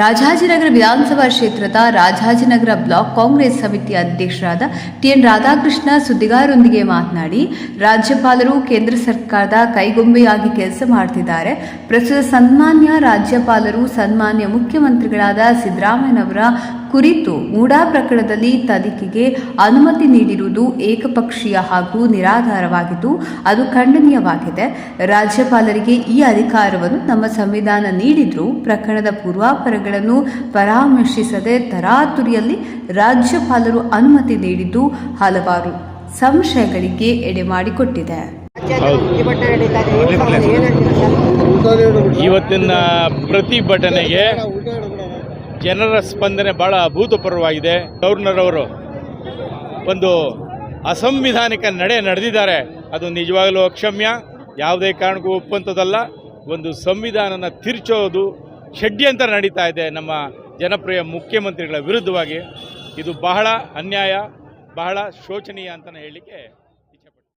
ರಾಜಾಜಿನಗರ ವಿಧಾನಸಭಾ ಕ್ಷೇತ್ರದ ರಾಜಾಜಿನಗರ ಬ್ಲಾಕ್ ಕಾಂಗ್ರೆಸ್ ಸಮಿತಿ ಅಧ್ಯಕ್ಷರಾದ ಟಿಎನ್ ರಾಧಾಕೃಷ್ಣ ಸುದ್ದಿಗಾರರೊಂದಿಗೆ ಮಾತನಾಡಿ, ರಾಜ್ಯಪಾಲರು ಕೇಂದ್ರ ಸರ್ಕಾರದ ಕೈಗೊಂಬೆಯಾಗಿ ಕೆಲಸ ಮಾಡುತ್ತಿದ್ದಾರೆ ಪ್ರಸ್ತುತ ಸನ್ಮಾನ್ಯ ರಾಜ್ಯಪಾಲರು, ಸನ್ಮಾನ್ಯ ಮುಖ್ಯಮಂತ್ರಿಗಳಾದ ಸಿದ್ದರಾಮಯ್ಯನವರ ಕುರಿತು ಮೂಡಾ ಪ್ರಕರಣದಲ್ಲಿ ತನಿಖೆಗೆ ಅನುಮತಿ ನೀಡಿರುವುದು ಏಕಪಕ್ಷೀಯ ಹಾಗೂ ನಿರಾಧಾರವಾಗಿದ್ದು ಅದು ಖಂಡನೀಯವಾಗಿದೆ. ರಾಜ್ಯಪಾಲರಿಗೆ ಈ ಅಧಿಕಾರವನ್ನು ನಮ್ಮ ಸಂವಿಧಾನ ನೀಡಿದ್ರೂ ಪ್ರಕರಣದ ಪೂರ್ವಾಪರಗಳನ್ನು ಪರಾಮರ್ಶಿಸದೆ ತರಾತುರಿಯಲ್ಲಿ ರಾಜ್ಯಪಾಲರು ಅನುಮತಿ ನೀಡಿದ್ದು ಹಲವಾರು ಸಂಶಯಗಳಿಗೆ ಎಡೆ ಮಾಡಿಕೊಟ್ಟಿದೆ. ಇವತ್ತಿನ ಪ್ರತಿಭಟನೆಗೆ ಜನರ ಸ್ಪಂದನೆ ಬಹಳ ಅಭೂತಪೂರ್ವವಾಗಿದೆ. ಗವರ್ನರ್ ಅವರು ಒಂದು ಅಸಂವಿಧಾನಿಕ ನಡೆ ನಡೆದಿದ್ದಾರೆ. ಅದು ನಿಜವಾಗಲೂ ಅಕ್ಷಮ್ಯ. ಯಾವುದೇ ಕಾರಣಕ್ಕೂ ಒಪ್ಪುವಂಥದ್ದಲ್ಲ. ಒಂದು ಸಂವಿಧಾನನ ತಿರ್ಚೋದು ಷಡ್ಯಂತರ ನಡೀತಾ ಇದೆ ನಮ್ಮ ಜನಪ್ರಿಯ ಮುಖ್ಯಮಂತ್ರಿಗಳ ವಿರುದ್ಧವಾಗಿ. ಇದು ಬಹಳ ಅನ್ಯಾಯ, ಬಹಳ ಶೋಚನೀಯ ಅಂತಲೇ ಹೇಳಲಿಕ್ಕೆ